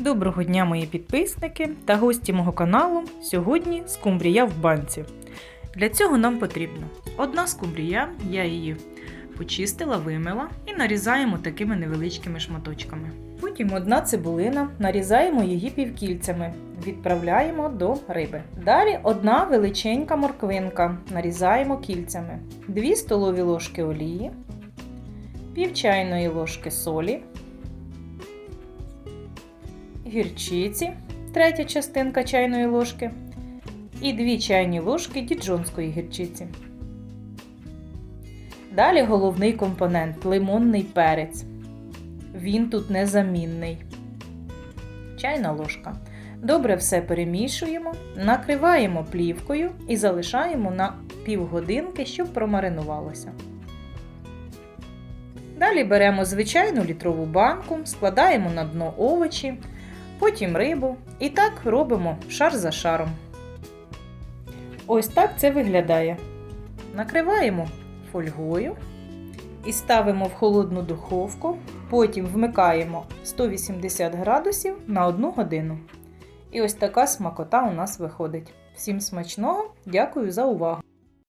Доброго дня, мої підписники та гості мого каналу. Сьогодні скумбрія в банці. Для цього нам потрібно одна скумбрія, я її почистила, вимила і нарізаємо такими невеличкими шматочками. Потім одна цибулина, нарізаємо її півкільцями, відправляємо до риби. Далі одна величенька морквинка, нарізаємо кільцями, 2 столові ложки олії, пів чайної ложки солі, гірчиці, третя частинка чайної ложки, і 2 чайні ложки діджонської гірчиці. Далі головний компонент лимонний перець. Він тут незамінний. Чайна ложка. Добре все перемішуємо, накриваємо плівкою і залишаємо на півгодинки, щоб промаринувалося. Далі беремо звичайну літрову банку, складаємо на дно овочі, потім рибу і так робимо шар за шаром. Ось так це виглядає. Накриваємо фольгою і ставимо в холодну духовку, потім вмикаємо 180 градусів на 1 годину. І ось така смакота у нас виходить. Всім смачного, дякую за увагу!